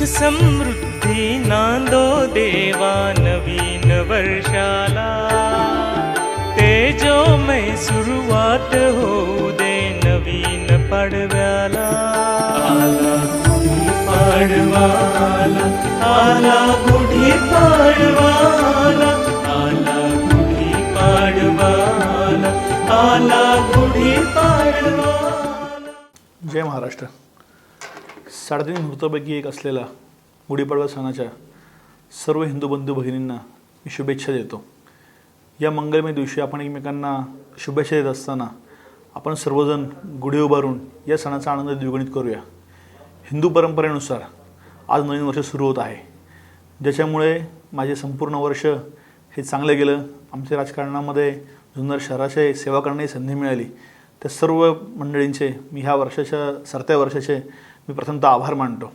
सुख समृद्धी नांदो देवा नवीन वर्षाला। तेजोमय सुरुवात होऊ दे नवीन पाडव्याला। आला गुढी पाडवाला आला गुढी पाडवाला आला गुढी पाडवाला आला गुढी पाडवा जय महाराष्ट्र। साडेतीन मुहूर्तापैकी एक असलेला गुढीपाडवा सणाच्या सर्व हिंदू बंधू भगिनींना मी शुभेच्छा देतो. या मंगलमय दिवशी आपण एकमेकांना शुभेच्छा देत असताना आपण सर्वजण गुढी उभारून या सणाचा आनंद द्विगुणित करूया. हिंदू परंपरेनुसार आज नवीन वर्ष सुरू होत आहे. ज्याच्यामुळे माझे संपूर्ण वर्ष हे चांगलं गेलं. आमच्या राजकारणामध्ये जुन्नर शहराचे सेवा करण्याची संधी मिळाली. त्या सर्व मंडळींचे मी ह्या वर्षाच्या सरत्या वर्षाचे मी प्रथमतः आभार मानतो.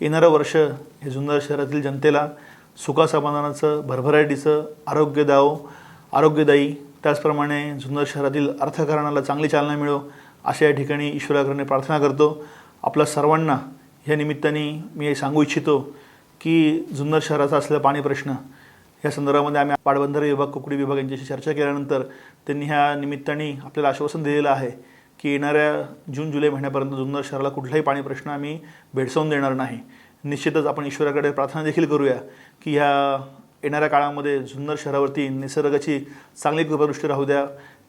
येणारं वर्ष हे जुन्नर शहरातील जनतेला सुखासमाधानाचं भरभराटीचं आरोग्यदाव आरोग्यदायी त्याचप्रमाणे जुन्नर शहरातील अर्थकारणाला चांगली चालना मिळो अशा या ठिकाणी ईश्वराकडे प्रार्थना करतो. आपल्या सर्वांना ह्या निमित्ताने मी हे सांगू इच्छितो की जुन्नर शहराचा असलेला पाणी प्रश्न या संदर्भामध्ये आम्ही पाटबंधारे विभाग कुकडी विभाग यांच्याशी चर्चा केल्यानंतर त्यांनी ह्या निमित्ताने आपल्याला आश्वासन दिलेलं आहे की येणाऱ्या जून जुलै महिन्यापर्यंत जुन्नर शहराला कुठलाही पाणी प्रश्न आम्ही भेडसावून देणार नाही. निश्चितच आपण ईश्वराकडे प्रार्थना देखील करूया की ह्या येणाऱ्या काळामध्ये जुन्नर शहरावरती निसर्गाची चांगली कृपादृष्टी राहू द्या.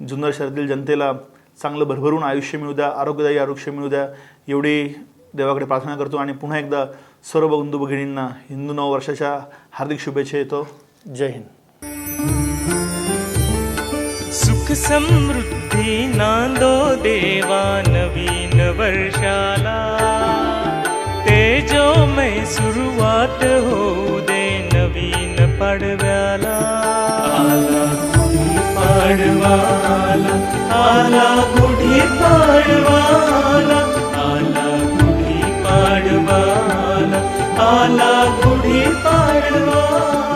जुन्नर शहरातील जनतेला चांगलं भरभरून आयुष्य मिळू द्या आरोग्यदायी आरोग्य मिळू द्या. एवढी देवाकडे प्रार्थना करतो आणि पुन्हा एकदा सर्व बंधू भगिनींना हिंदू नववर्षाच्या हार्दिक शुभेच्छा येतो. जय हिंद. सुख समृद्ध नांदो देवा नवीन वर्षाला तेजोमय सुरुवात होऊ दे नवीन पाडव्याला आला गुढी पाडवाला आला गुढी पाडवाला आला गुढी पाडवाला आला गुढी पाडवाला